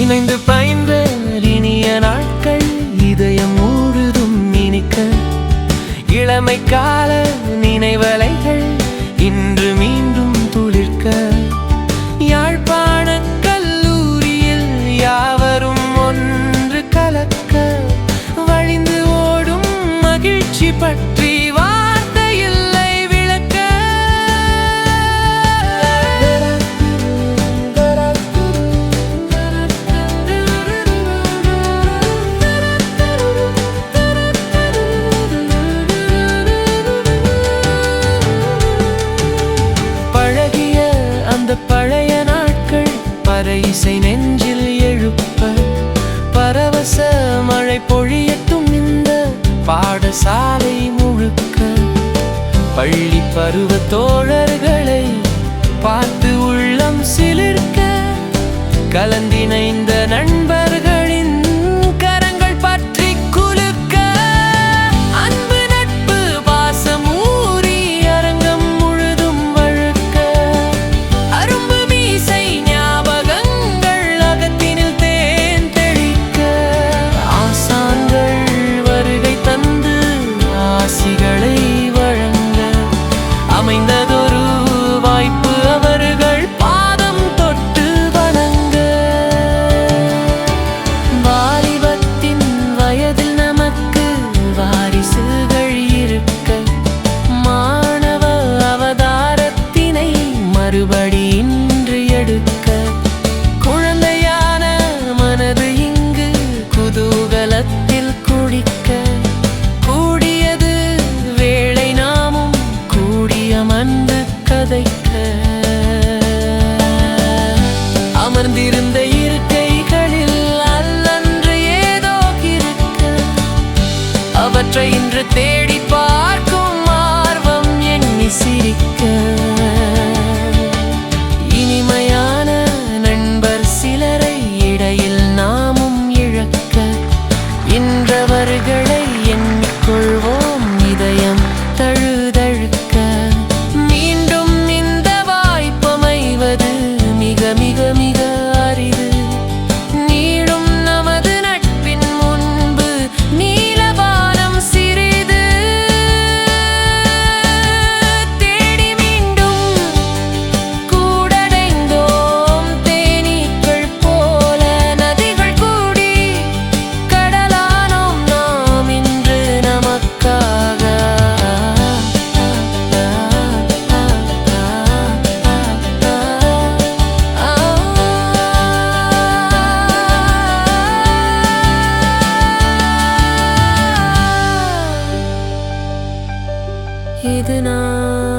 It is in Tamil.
இணைந்து பயந்த இனிய நாட்கள் இதயம் மூடுதும் இனிக்க இளமை கால நினைவலைகள் இன்று மீண்டும் துளிர்க்க யாழ்ப்பாண கல்லூரியில் யாவரும் ஒன்று கலக்க வழிந்து ஓடும் மகிழ்ச்சி பட்டு இசை நெஞ்சில் எழுப்ப பரவச மழை பொழியட்டும் இந்த பாடசாலை முழுக்க. பள்ளி பருவ தோழர்களை பார்த்து உள்ளம் சிலிர்க்க கலந்திணைந்த நண்பர்கள் கூடிய கதைக்க. அமர்ந்திருந்த இருக்கைகளில் அல்லன்று ஏதோ இருக்க அவற்றை இன்று தேடி பார்க்கும் ஆர்வம் எண்ணி சிரிக்க. இனிமையான நண்பர் சிலரை இடையில் நாமும் இழக்க. இன்றவர்கள் ीना